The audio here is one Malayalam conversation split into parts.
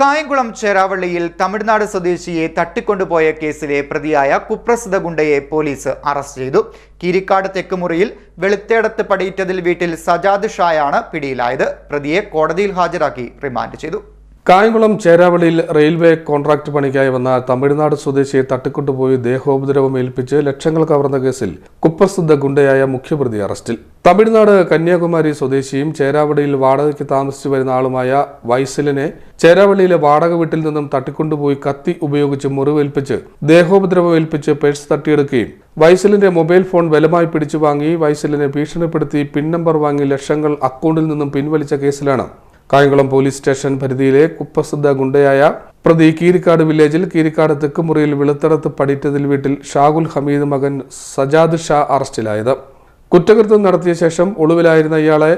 കായംകുളം ചേരാവള്ളിയിൽ തമിഴ്നാട് സ്വദേശിയെ തട്ടിക്കൊണ്ടുപോയ കേസിലെ പ്രതിയായ കുപ്രസിദ്ധ ഗുണ്ടയെ പോലീസ് അറസ്റ്റ് ചെയ്തു. കിരിക്കാട് തെക്കുമുറിയിൽ വെളുത്തേടത്ത് പടിയിറ്റതിൽ വീട്ടിൽ സജാദ് ഷായാണ് പിടിയിലായത്. പ്രതിയെ കോടതിയിൽ ഹാജരാക്കി റിമാൻഡ് ചെയ്തു. കായംകുളം ചേരാവളിയിൽ റെയിൽവേ കോൺട്രാക്ട് പണിക്കായി വന്ന തമിഴ്നാട് സ്വദേശിയെ തട്ടിക്കൊണ്ടുപോയി ദേഹോപദ്രവം ഏൽപ്പിച്ച് ലക്ഷങ്ങൾ കവർന്ന കേസിൽ കുപ്രസിദ്ധ ഗുണ്ടയായ മുഖ്യപ്രതി അറസ്റ്റിൽ. തമിഴ്നാട് കന്യാകുമാരി സ്വദേശിയും ചേരാവളിയിൽ വാടകയ്ക്ക് താമസിച്ചു വരുന്ന ആളുമായ വൈസലിനെ ചേരാവളിയിലെ വാടക വീട്ടിൽ നിന്നും തട്ടിക്കൊണ്ടുപോയി കത്തി ഉപയോഗിച്ച് മുറിവേൽപ്പിച്ച് ദേഹോപദ്രവം ഏൽപ്പിച്ച് പേഴ്സ് തട്ടിയെടുക്കുകയും വൈസലിന്റെ മൊബൈൽ ഫോൺ ബലമായി പിടിച്ചു വാങ്ങി വൈസലിനെ ഭീഷണിപ്പെടുത്തി പിൻ നമ്പർ വാങ്ങി ലക്ഷങ്ങൾ അക്കൗണ്ടിൽ നിന്നും പിൻവലിച്ച കേസിലാണ് കായംകുളം പോലീസ് സ്റ്റേഷൻ പരിധിയിലെ കുപ്രസിദ്ധ ഗുണ്ടയായ പ്രതി കീരിക്കാട് വില്ലേജിൽ കീരിക്കാട് തെക്കുമുറിയിൽ വെളുത്തടത്ത് പടിറ്റതിൽ വീട്ടിൽ ഷാഗുൽ ഹമീദ് മകൻ സജാദ് ഷാ അറസ്റ്റിലായത്. കുറ്റകൃത്യം നടത്തിയ ശേഷം ഒളിവിലായിരുന്ന ഇയാളെ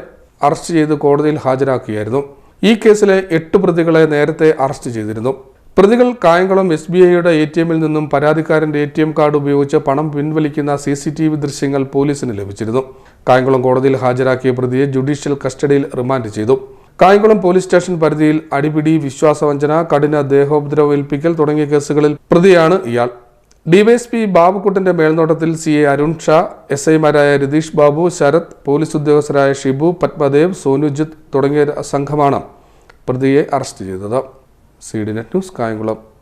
അറസ്റ്റ് ചെയ്ത് കോടതിയിൽ ഹാജരാക്കുകയായിരുന്നു. ഈ കേസിലെ എട്ട് പ്രതികളെ നേരത്തെ അറസ്റ്റ് ചെയ്തിരുന്നു. പ്രതികൾ കായംകുളം എസ് ബി ഐയുടെ എ ടി എമ്മിൽ നിന്നും പരാതിക്കാരന്റെ എ ടി എം കാർഡ് ഉപയോഗിച്ച് പണം പിൻവലിക്കുന്ന സി സി ടി വി ദൃശ്യങ്ങൾ പോലീസിന് ലഭിച്ചിരുന്നു. കായംകുളം കോടതിയിൽ ഹാജരാക്കിയ പ്രതിയെ ജുഡീഷ്യൽ കസ്റ്റഡിയിൽ റിമാൻഡ് ചെയ്തു. കായംകുളം പോലീസ് സ്റ്റേഷൻ പരിധിയിൽ അടിപിടി വിശ്വാസവഞ്ചന കഠിന ദേഹോപദ്രവേൽപ്പിക്കൽ തുടങ്ങിയ കേസുകളിൽ പ്രതിയാണ് ഇയാൾ. ഡിവൈഎസ്പി ബാബുക്കുട്ടന്റെ മേൽനോട്ടത്തിൽ C A Arun Shah S ഐമാരായ രതീഷ് ബാബു ശരത് പോലീസ് ഉദ്യോഗസ്ഥരായ ഷിബു പത്മദേവ് സോനുജിത്ത് തുടങ്ങിയ സംഘമാണ് പ്രതിയെ അറസ്റ്റ് ചെയ്തത്. C D net news Kayamkulam.